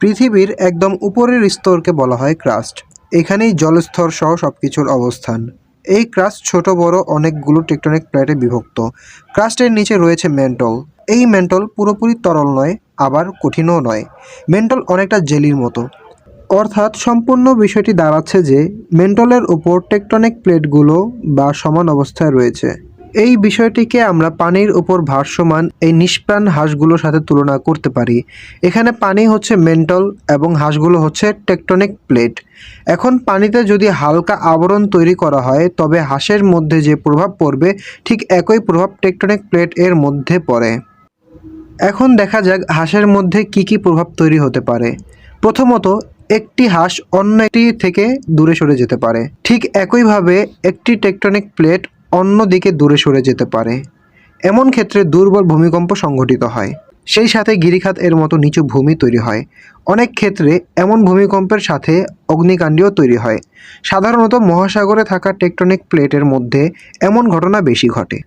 পৃথিবীর একদম উপরের স্তরকে বলা হয় ক্রাস্ট। এখানেই জলস্তর সহ সবকিছুর অবস্থান। এই ক্রাস্ট ছোট, বড় অনেকগুলো টেকটনিক প্লেটে বিভক্ত। ক্রাস্টের নিচে রয়েছে মেন্টল। এই মেন্টল পুরোপুরি তরল নয়, আবার কঠিনও নয়। মেন্টল অনেকটা জেলির মতো। অর্থাৎ সম্পূর্ণ বিষয়টি দাঁড়াচ্ছে যে, মেন্টলের উপর টেকটনিক প্লেটগুলো বা সমান অবস্থায় রয়েছে। এই বিষয়টিকে আমরা পানির উপর ভাসমান এই নিষ্প্রাণ হাঁসগুলোর সাথে তুলনা করতে পারি। এখানে পানি হচ্ছে মেন্টল এবং হাঁসগুলো হচ্ছে টেকটনিক প্লেট। এখন পানিতে যদি হালকা আবরণ তৈরি করা হয়, তবে হাঁসের মধ্যে যে প্রভাব পড়বে, ঠিক একই প্রভাব টেকটনিক প্লেট এর মধ্যে পড়ে। এখন দেখা যাক হাঁসের মধ্যে কি কি প্রভাব তৈরি হতে পারে। প্রথমত, একটি হাঁস অন্য একটি থেকে দূরে সরে যেতে পারে। ঠিক একইভাবে একটি টেকটনিক প্লেট অন্য দিকে দূরে সরে যেতে পারে। এমন ক্ষেত্রে দুর্বল ভূমিকম্প সংঘটিত হয়। সেই সাথে গিরিখাত এর মতো নিচু ভূমি তৈরি হয়। অনেক ক্ষেত্রে এমন ভূমিকম্পের সাথে অগ্নিকাণ্ডীয় তৈরি হয়। সাধারণত মহাসাগরে থাকা টেকটনিক প্লেটের মধ্যে এমন ঘটনা বেশি ঘটে।